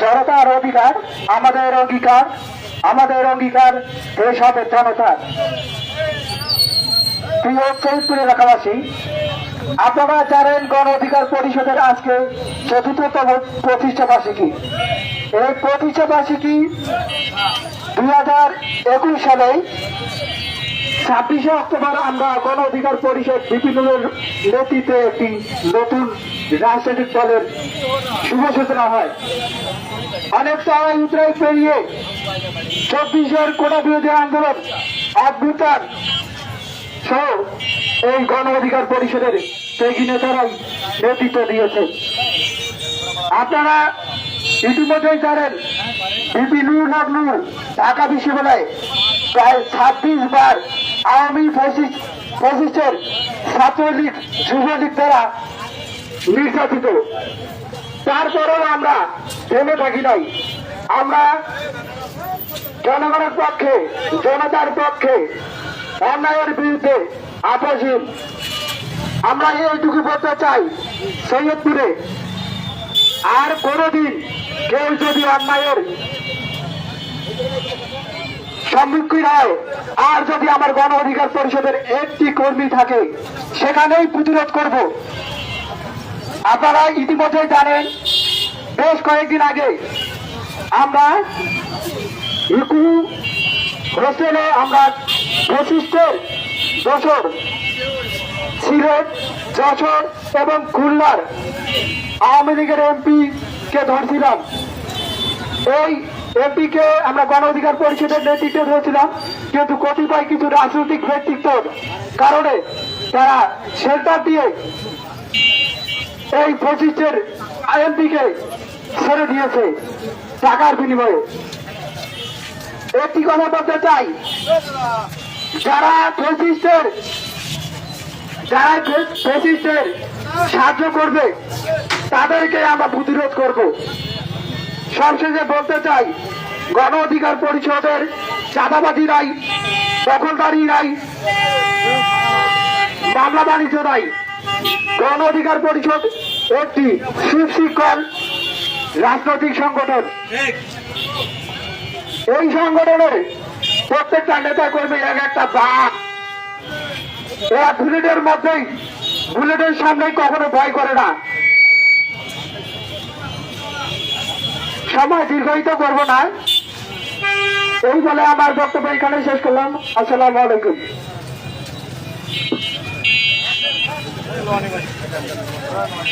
জনতার অধিকার, আমাদের অঙ্গীকার আমাদের অঙ্গীকার দেশ হবে জনতার। প্রিয় চৈত্র এলাকাবাসী, আপনারা জানেন গণ অধিকার পরিষদের আজকে চতুর্থতম প্রতিষ্ঠা বার্ষিকী এই প্রতিষ্ঠা বার্ষিকী দুই হাজার একুশ সালে ছাব্বিশে অক্টোবর আমরা গণ অধিকার পরিষদ বিপিনের নেতৃত্বে একটি নতুন রাজনৈতিক দলের শুভ সূচনা হয়। অনেক চড়াই উতরাই পেরিয়ে চব্বিশের কোটা বিরোধী আন্দোলন অভ্যুত্থান সহ এই গণ অধিকার পরিষদের ত্যাগী নেতারাই নেতৃত্ব দিয়েছে। আপনারা ইতিমধ্যেই জানেন বিপি নূর হক নূর ঢাকা বিশ্ববিদ্যালয়ে প্রায় ছাব্বিশ বার আওয়ামী ফ্যাসিস্ট ফ্যাসিস্টের ছাত্রলীগ, যুবলীগ দ্বারা নির্যাতিত। তারপরেও আমরা থেমে থাকি নাই। আমরা জনগণের পক্ষে, জনতার পক্ষে অন্যায়ের বিরুদ্ধে আপসহীন আমরা এইটুকু বলতে চাই, সৈয়দপুরে আর কোনোদিন কেউ যদি অন্যায়ের সম্মুখীন হয়। আর যদি আমার গণ অধিকার পরিষদের একটি কর্মী থাকে, সেখানেই প্রতিরোধ করব। আপনারা ইতিমধ্যে জানেন, বেশ কয়েকদিন আগে আমরা ইকু হোস্টেলে আমরা বৈশিষ্ট্যের দোসর সিলেট যশোর এবং খুলনার আওয়ামী লীগের এমপি কে ধরছিলাম। এই এমপি কে আমরা গণ অধিকার পরিষদের নেতৃত্বে ধরেছিলাম, কিন্তু কতিপয় কিছু রাজনৈতিক ব্যক্তিত্বর কারণে তারা শেল্টার দিয়ে এই পঁচিশের আইএমপি কে ছেড়ে দিয়েছে টাকার বিনিময়ে। একটি কথা বলতে চাই, যারা পঁচিশের যারা ফেসিস্টের সাহায্য করবে, তাদেরকে আমরা প্রতিরোধ করব। সবশেষে বলতে চাই গণ অধিকার পরিষদের চাঁদাবাজি নাই দখলদারি নাই মামলা বাণিজ্য নাই। গণ অধিকার পরিষদ একটি সুশৃঙ্খল রাজনৈতিক সংগঠন। এই সংগঠনের প্রত্যেকটা নেতা কর্মী এক একটা বাঘ এরা বুলেটের মধ্যেই বুলেটের সামনে কখনো ভয় করে না। সময় দীর্ঘায়িত করব না। এই বলে আমার বক্তব্য এখানে শেষ করলাম। আসসালাম আলাইকুম।